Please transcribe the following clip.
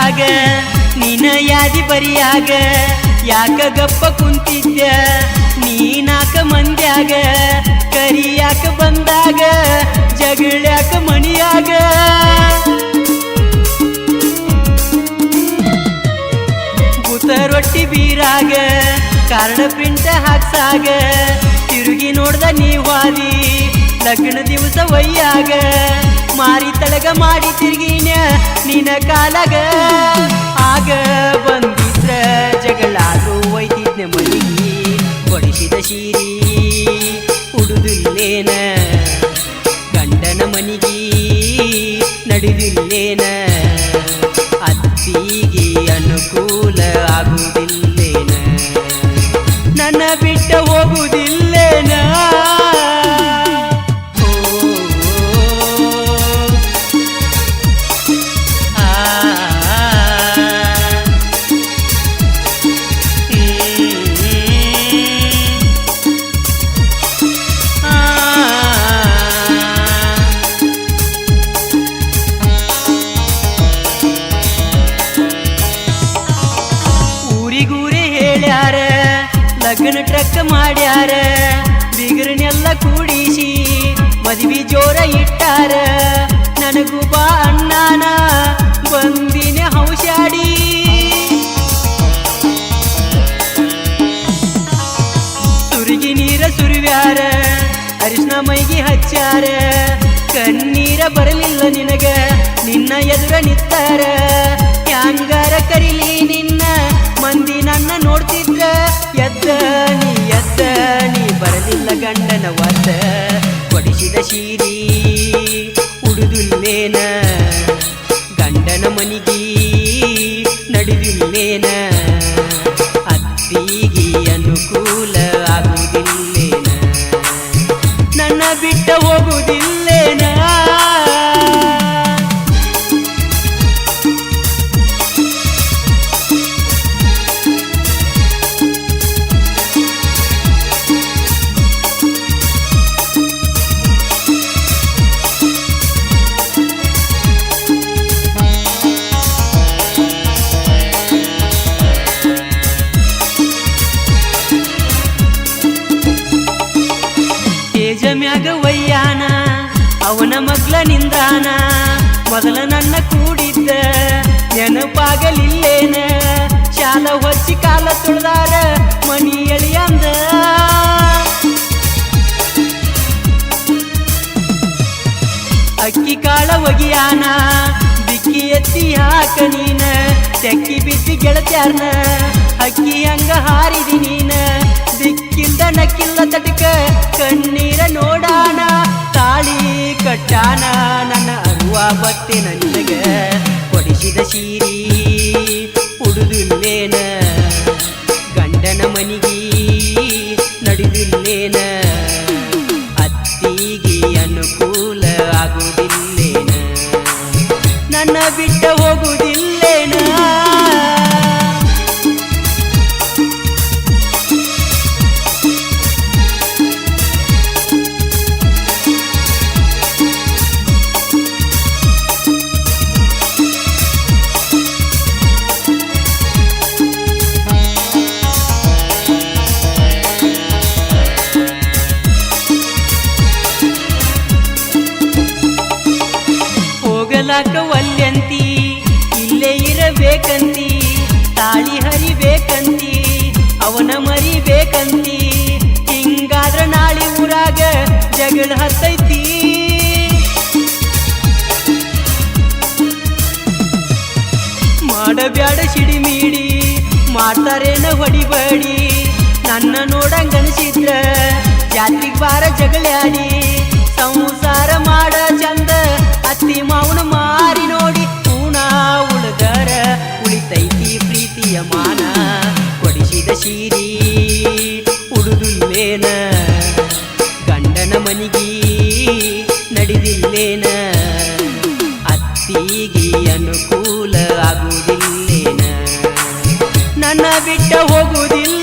ಬಿರ್ಸಾಗ ನೀನ ಯಾದಿ ಬರಿಯಾಗ, ಯಾಕ ಗಪ್ಪ ಕುಂತಿದ್ಯ, ನೀನಾಕ ಮಂದ್ಯಾಗ, ಕರಿಯಾಕ ಬಂದಾಗ ಜಗಳ್ಯಾಕ ಮಣಿಯಾಗ. ಭೂತ ರೊಟ್ಟಿ ಬೀರಾಗ, ಕಾರಣ ಪಿಂಟ ಹಾಕ್ಸಾಗ, ತಿರುಗಿ ನೋಡ್ದ ನೀವಾದಿ ಲಗ್ನ ದಿವಸ ವಯ್ಯಾಗ. ಮಾರಿ ತಳಗ ಮಾಡಿ ತಿರುಗಿನ ನಿನ ಕಾಲಗ. ಆಗ ಬಂದಿದ್ರ ಜಗಳಾದ್ರು ಒಯ್ದಿದ್ನ ಮನಿಗಿ ಕೊಡಿಸಿದ ಶೀರಿ ಉಡುದಿಲ್ಲೇನ? ಗಂಡನ ಮನಿಗಿ ನಡೆದಿಲ್ಲೇನ ಅತ್ತಿಗೆ ಅನುಕೂಲ ಆಗುವುದಿಲ್ಲೇನ ನನ್ನ ಬಿಟ್ಟ ಹೋಗುವುದಿಲ್ಲೇನ ಮಾಡ್ಯಾರ. ಬಿಗರನ್ನೆಲ್ಲ ಕೂಡಿಸಿ ಮದ್ವಿ ಜೋರ ಇಟ್ಟಾರ. ನನಗೂ ಬಾ ಅಣ್ಣಾನ, ಬಂದಿನ ಹೌಶಾಡಿ ಸುರುಗಿ ನೀರ ಸುರಿವ್ಯಾರ, ಅರಿಶಿನ ಮೈಗಿ ಹಚ್ಚಾರ ಕಣ್ಣೀರ ಬರಲಿಲ್ಲ ನಿನಗ, ನಿನ್ನ ಎದುರ ನಿತ್ತಾರ. ಹ್ಯಾಂಗಾರ ಕರಿಲಿ ನಿನ್ನ, ಮಂದಿ ನನ್ನ ನೋಡ್ತಿದ್ರ. ಗಂಡನ ವಾಸ ಕೊಡಿಸಿದ ಶೀರಿ ಉಡುದಿಲ್ಲೇನ? ಗಂಡನ ಮನಿಗಿ ನಡೆದಿಲ್ಲೇನ ಅತ್ತಿಗೆ ನಿಂದಾನ. ಮೊದಲ ನನ್ನ ಕೂಡಿದ್ದ ನೆನಪಾಗಲಿಲ್ಲೇನ. ಶಾಲ ಹೊಚ್ಚಿ ಕಾಲ ತುಳಿದಾರ ಮನಿ ಎಳಿಯಂದ ಅಕ್ಕಿ ಕಾಳ ಒಗಿಯಾನ, ಬಿಕ್ಕಿ ಎತ್ತಿ ಹಾಕ ನೀನ. ತೆಕ್ಕಿ ಬಿಸಿ ಗೆಳತ್ಯಾರ್ನ, ಅಕ್ಕಿ ಹಂಗ ಹಾರಿದಿ ನೀನ. ದಿಕ್ಕಿಲ್ದ ನಕ್ಕಿಲ್ಲ ತಟಕ ತಾಳಿ ಕಟ್ಟಾನ ನನ್ನ ಅರುವ ಬತ್ತಿನ ನನಗೆ ಕೊಡಿಸಿದ ಸೀರಿ. ಉಡುದಿಲ್ಲೇನ ಗಂಡನ ಮನಿಗಿ ನಡೆದಿಲ್ಲೇನ. ಜಗಳ ಹತ್ತೈತಿ. ಮಾಡಬ್ಯಾಡ ಸಿಡಿಮಿಡಿ ಮಾಡ್ತಾರೇನ ಹೊಡಿಬೇಡಿ. ನನ್ನ ನೋಡಂಗನಿಸಿದ್ರ ಜಾತ್ರಿಗ್ ಬಾರ ಜಗಳಾಡಿ, ಸಂಸಾರ ಮಾಡ ಚಂದ ಅತ್ತಿ ಮಾವನ ಮಾರಿ ನೋಡಿ. ಪೂಣ ಉಳಗರ ಉಳಿತೈತಿ ಪ್ರೀತಿಯ ಮಾನ, ಕೊಡಿಸಿದ ಶೀರಿ ಉಡುದುಲ್ಲೇನ. ಗಂಡನ ಮನಿಗಿ ನಡೆದಿಲ್ಲೇನ? ಅತ್ತಿಗೆ ಅನುಕೂಲ ಆಗುವುದಿಲ್ಲೇನ? ನನ್ನ ಬಿಟ್ಟ ಹೋಗುವುದಿಲ್ಲ.